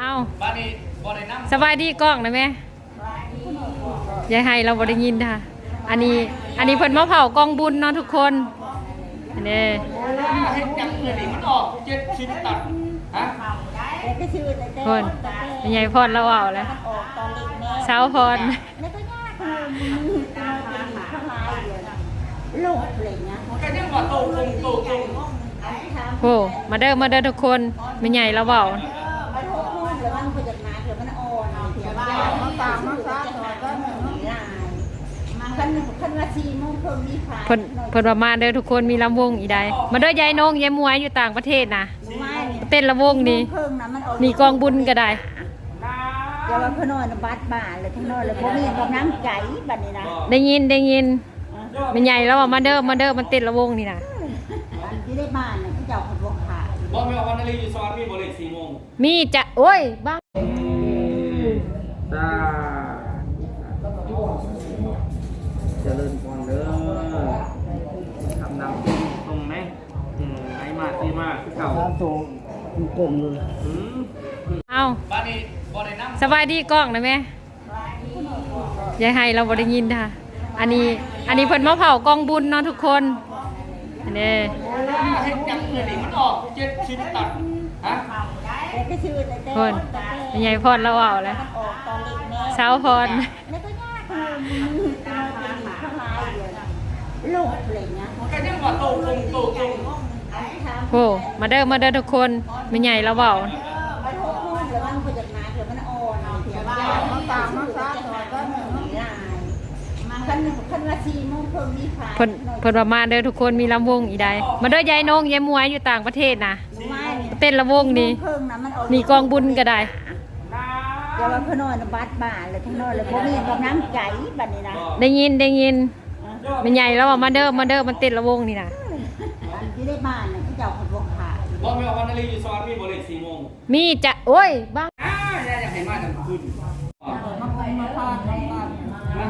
เอาบ้านนี้บ่ได้น้ำสบายดีกล้องนะแม่ยายไฮเราบ่ได้ยินค่ะ อันนี้อันนี้เพิ่นมาเผากองบุญเนาะทุกคนอันนี้เฮ็ดจังเลยนี่มันออกเจ็ดชิ้นตัดฮะก็ชื่อแต่แต่คนยายพรเราเอาแล้วออกตอนเด็กแม่สาวพรแล้วก็ยากคือมือตัวเป็นข้างลายเลยลูกอะไรเงี้ยมันก็ยังว่าโตคงโตคงอันที่ทำโอ้มาเด้อมาเด้อทุกคนแม่ใหญ่เราเว้า มันหกลูกแล้วมันควรจะมาเดี๋ยวมันอ่อนเดี๋ยวมันมาตามมาตามตอนก็หนึ่งลายขั้นขั้นว่าสี่โมงเพิ่มมีขายเพิ่นเพิ่นว่ามาเด้อทุกคนมีลำวงอีใดมาเด้อยายนงยายมวยอยู่ต่างประเทศนะไม่เนี่ยเต้นลำวงนี่เพิ่มนะมันออกนี่กองบุญก็ได้เดี๋ยวว่าเพิ่นนอนบัดบ้านเลยทั้งนอนเลยเพราะมีกำลังใจบัดนี้นะได้ยินได้ยินแม่ใหญ่เราว่ามาเด้อมาเด้อมันเต้นลำวงนี่นะอันที่ได้บ้านน่ะที่เจ้าคนบอกขายบ่แม่ว่าวันนาฬิอยู่ซอยมีบ่เลข4โมง มีจะโอ้ยบ้าจ้าเจริญพรเด้อทำนำตรงไหมอืมไหนมาที่มาคือเก่ากลมเลยอืมเอาบ้านนี้บ่ได้น้ำสบายดีกล้องนะแม่ยายไฮเราบ่ได้ยินค่ะ อันนี้อันนี้เพิ่นมาเผากองบุญเนาะทุกคนอันนี้เฮ็ดจังเลยนี่มันออกเจ็ดชิ้นตัดฮะ ก็ชื่อแต่แต่คนแม่ใหญ่พรเราเอาแล้วออกตอนเด็กแม่สาวพรแล้วก็ยากคือมือตัวเป็นข้างลายเลยลูกอะไรเงี้ยมันก็ยังว่าโตคงโตคงอันที่ทำโอ้มาเด้อมาเด้อทุกคนแม่ใหญ่เราเว้ามันหกลูกแล้วมันควรจะมาเดี๋ยวมันอ่อนเดี๋ยวมันมาตามมาตามตอนก็หนึ่งลายขั้นขั้นว่าสี่โมงเพิ่มมีขายเพิ่นเพิ่นว่ามาเด้อทุกคนมีลำวงอีใดมาเด้อยายนงยายมวยอยู่ต่างประเทศนะไม่ เนี่ยเต้นลำวงนี่เพิ่มนะมันออกนี่กองบุญก็ได้เดี๋ยวว่าเพิ่นนอนบัดบ้านเลยทั้งนอนเลยเพราะมีกำลังใจบัดนี้นะได้ยินได้ยินแม่ใหญ่เราว่ามาเด้อมาเด้อมันเต้นลำวงนี่นะอันที่ได้บ้านน่ะที่เจ้าคนบอกขายบ่แม่ว่าวันนาฬิอยู่ซอยมีบ่เลข4โมงมีจะโอ้ยบ้าอ้าวอย่าอย่าให้มาทำขึ้นมาคงมาพอดมาพอดมัน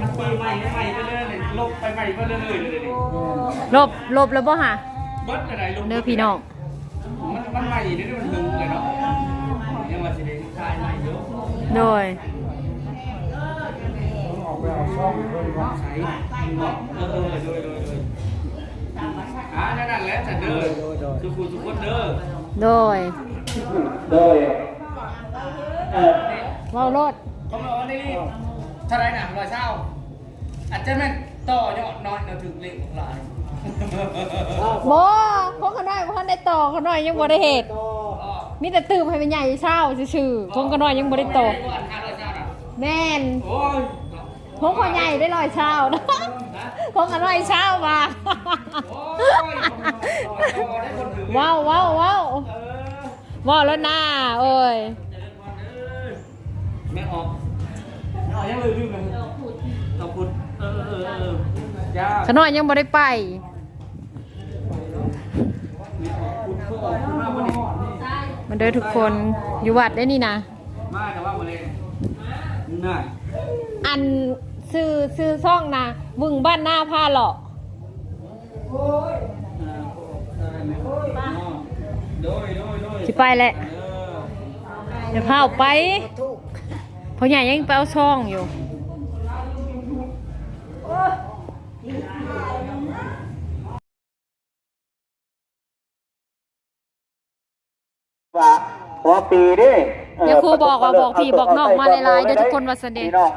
มันปืนใหม่ใหม่ไปเรื่อยๆลบไปใหม่ไปเรื่อยๆเลยลบลบแล้วบ่ฮะเบิดอะไรลบเด้อพี่น้อง มันมันใหม่นี่มันหึงเลยเนาะยังว่าสิได้ขายใหม่อยู่โดยใช้บอกเออเออโดยโดยโดยอ่านั่นนั่นแหละจะเด้อทุกคนทุกคนเด้อโดยโดยเออเว้ารถเขาบอกว่านี่เท่าไรนะร้อยเช้าอาจจะแม่นต่อยอดน้อยเราถึงเลขหลาย บ่พวกเขาน้อยบ่ทันได้ต่อเขาน้อยยังบ่ได้เฮ็ดมีแต่ตื่มให้มันใหญ่เช้าซื่อๆพวกเขาน้อยยังบ่ได้ต่อห้าร้อยเช้าน่ะแม่นโอ้ยพวกเขาใหญ่ได้ร้อยเช้านะพวกเขาน้อยเช้ามาโอ้ยได้คนถือว้าวว้าวว้าวเออว้าวแล้วหน้าโอ้ยไม่ออกไม่ออกยังเลยลืมเลยขอบคุณเออเออเออจ้าเขาน้อยยังบ่ได้ไป คุณเพื่อออกคุณมากวันนี้ มันเด้อทุกคนอยู่วัดได้นี่นะมาแต่ว่าวันนี้น่าอันซื้อซื้อซ่องนะบึงบ้านหน้าผ้าหล่อโดยโดยโดยสิไปแหละเดี๋ยวพาออกไปเพราะใหญ่ยังไปเอาซ่องอยู่ ว่าหัวปีดิเดี๋ยวครูบอกว่าบอกพี่บอกน้องมาหลายๆเด้อทุกคนว่าเสด็จพี่น้อง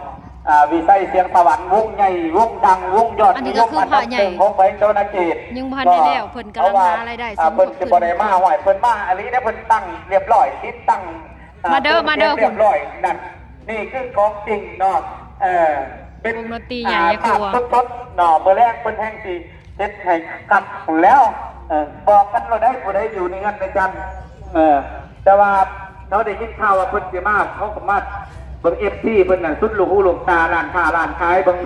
อ่าวิสัยเสียงสวรรค์วงใหญ่วงดังวงยอดอันนี้ก็คือพระใหญ่ของไปเจ้าหน้าที่ยังบ่ทันได้แล้วเพิ่นกำลังหารายได้อ่สมทบเพิ่นขึ้จะนบ่ได้มาไหวเพิ่นมาอันนี้เนี่ยเพิ่นตั้งเรียบร้อยคิดตั้งอ่มาเด้อมาเด้อเรียบร้อยนั่นนี่คือของจริงเนาะเออเป็นวงดนตรีใหญ่อย่ากลัวภาพสดๆเนาะเมื่อแรกเพิ่นแห่งสิเฮ็ดให้กลับแล้วเออบอกกันเราได้ผู้ใดอยู่ในงานในกัน เออ แต่ว่าเขาได้ยินข่าวว่าเพิ่นสิมาเขาก็มาเบิ่ง FT เพิ่นน่ะสุดลูกหูลูกตาร้านค้าร้านขายเบิ่ง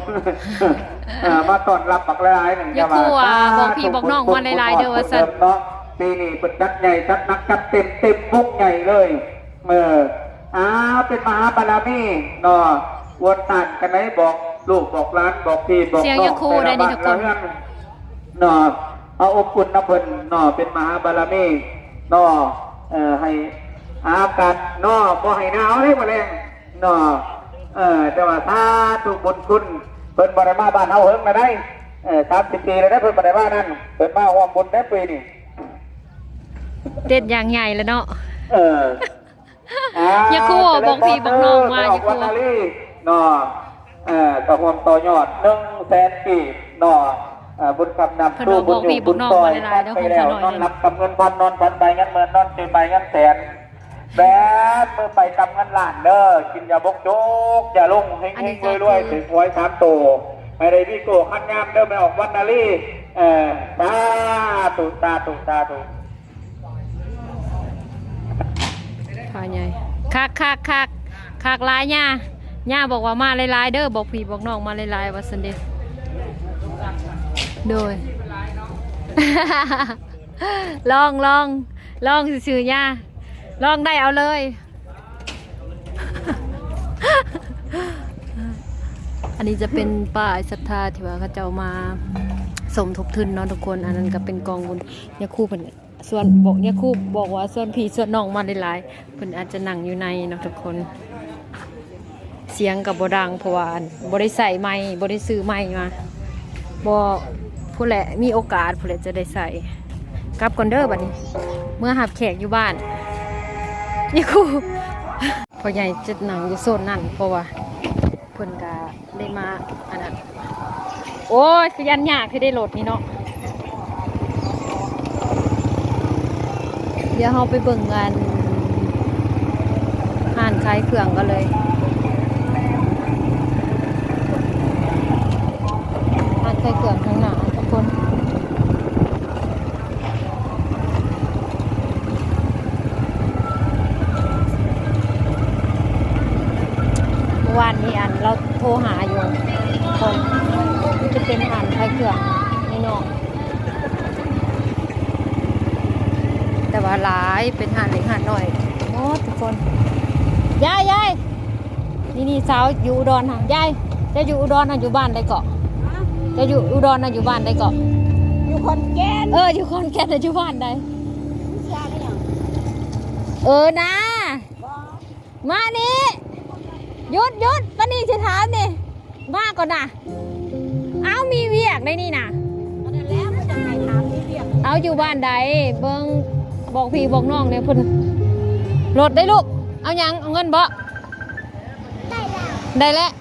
เออมาต้อนรับบักหลายๆหนึงอย่าจะกลัวบอกพี่บอกน้องมาหลายๆเด้อว่าซั่นเนาะปีนี้เปิดจัดใหญ่จัดหนักจัดเต็มเต็มมุกใหญ่เลยเอออ้าวเป็นมหาบารมีเนาะวนตันกันไหนบอกลูกบอกร้านบอกพี่บอกเสียงน้ยังคู่ได้นี่ทุกคนแต่ละบ้าละเนาะเอาอบอุ่นนะเพิ่นเนาะเป็นมหาบารมีเนาะ เอ่อให้อากาศนอบ่ให้หนาวได้บ่แรงนอเออแต่ว่าถ้าถูกบุญคุณเพิ่นบ่ได้มาบ้านเฮาเฮิงมาได้เออ30ปีแล้วได้เพิ่นบ่ได้มานั่นเพิ่นมาร่วมบุญได้ปีนี่เด็ดอย่างใหญ่แล้วเนาะเอออย่าคู่บอกพี่บอกน้องว่าอย่าคู่วันนาลีนอเอ่อกระหวมต่อยอดหนึ่งแสนกีบนอเอ่อ บุญคำนำเพิ่นบอกบอกพี่บอกน้องว่าหลายๆเด้อไปของแล้วเขาหน่อยนอนรับกับเงินพันนอนพันใบเงินหมื่นนอนเจ็ดใบเงินแสนแบบมือไปกำเงินล้านเด้อกินอย่าบกโจกอย่าลงเฮงอันนี้เฮงจะรวยๆถึงหวยสามโตไม่ได้พี่โก้ขันงามเด้อไม่ออกวันนาลีเอ่อตาตุตาตุตาตุพาใหญ่คักคักคักคักหลายย่าย่าบอกว่ามาหลายๆเด้อบอกพี่บอกน้องมาหลายๆว่าซั่นเด้ โดย ลองลองลองซื่อๆย่าลองได้เอาเลย อันนี้จะเป็นป้ายศรัทธาที่ว่าเขาเจ้ามาสมทบทุนเนาะทุกคน อันนั้นก็เป็นกองบุญยาคู่เพิ่นส่วนบอกยาคู่บอกว่าส่วนพี่ส่วนน้องมาหลายๆเพิ่นอาจจะนั่งอยู่ในเนาะทุกคน เสียงกับบ่ดังเพราะว่าอันบ่ได้ใส่ไม้บ่ได้ซื้อไม้มาบ่ ผู้แหละมีโอกาสผู้แหละจะได้ใส่กลับก่อนเด้อบัดนี้ เมื่อหับแขกอยู่บ้านยาคู่พ่อใหญ่จะนั่งอยู่โซนนั่นเพราะว่าเพิ่นก็ได้มาอันนั้นโอ้ยคือยันยากที่ได้โหลดนี่เนาะเดี๋ยวเราไปเบิ่งงานห้านขายเครื่องกันเลยห้านขายเครื่องข้างหน้าทุกคน หาอยู่คนมันจะเป็นห้านขายเครื่องนี่เนาะแต่ว่าหลายเป็นห้านเล็กห้านน้อยหมดทุกคนยายยายนี่นี่สาวอยู่อุดรค่ะยายจะอยู่อุดรนะอยู่บ้านได้เกาะจะอยู่อุดรนะอยู่บ้านได้เกาะอยู่คนแก่นเอออยู่คอนแก่นนะอยู่บ้านได้ชาได้ยังเออนะบ่มานี่ หยุดหยุดปานนี่จะถามนี่มาก่อนนะเอามีเวียกได้นี่นะอันนั้นแล้วมันจะให้ถามที่เรียกเอาอยู่บ้านใดเบิ่งบอกพี่บอกน้องเนี่ยเพิ่นรถได้ลูก เอาหยังเอาเงินบ่ได้แล้ว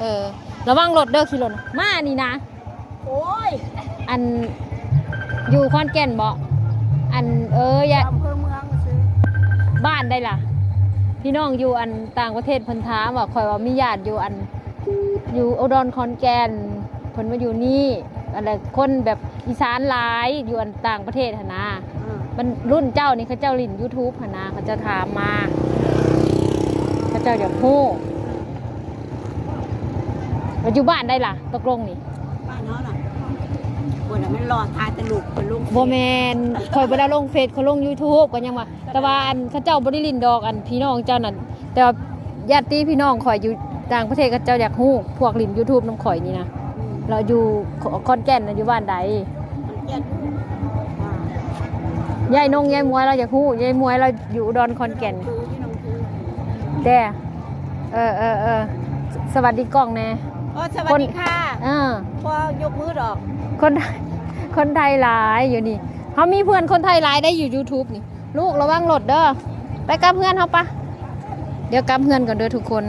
เออระวังรถเด้อขี่รถนะมานี่นะ โอ้ยอันอยู่ขอนแก่นบ่อันเอออย่าอำเภอเมืองซื้อ บ้านได้ล่ะ พี่น้องอยู่อันต่างประเทศเพิ่นถามว่าข่อยว่ามีญาติอยู่อัน อยู่อุดรขอนแก่นเพิ่นมาอยู่นี่อะไรคนแบบอีสานหลายอยู่อันต่างประเทศหนนะมันรุ่นเจ้านี่เขาเจ้าลิน YouTube หนนะเขาจะถามมาเขาเจ้าอยากฮู้แล้วอยู่บ้านได้ล่ะตกลงนี่บ้านเนาน่ะ คนน่ะมันรอทายแตะลุกเป็นลุกบ่แมนข่อยบ่ได้ลงเฟซเขาลง YouTube ก็ยังว่า แต่ว่าอันเขาเจ้าบ่ได้ลินดอกอันพี่น้องเจ้านั่นแต่ว่าญาติพี่น้องข่อยอยู่ต่างประเทศเขาเจ้าอยากฮู้พวกลิน YouTube น้ำข่อยนี่นะอืมเราอยู่ขอนแก่นน่ะอยู่บ้านใดมันแก่นอ่ายายนงยายมวยเราอยากฮู้ยายมวยเราอยู่อุดอนขอนแก่น คือที่น้องคือแต่เออเออเออสวัสดีกล้องแน่ โอ้สวัสดีค่ะ เออพอยกมือดอก คนไทยคนไทยหลายอยู่นี่เขามีเพื่อนคนไทยหลายได้อยู่ YouTube นี่ ลูกระวังรถเด้อไปกับเพื่อนเขาปะเดี๋ยวกับเพื่อนก่อนเด้อทุกคน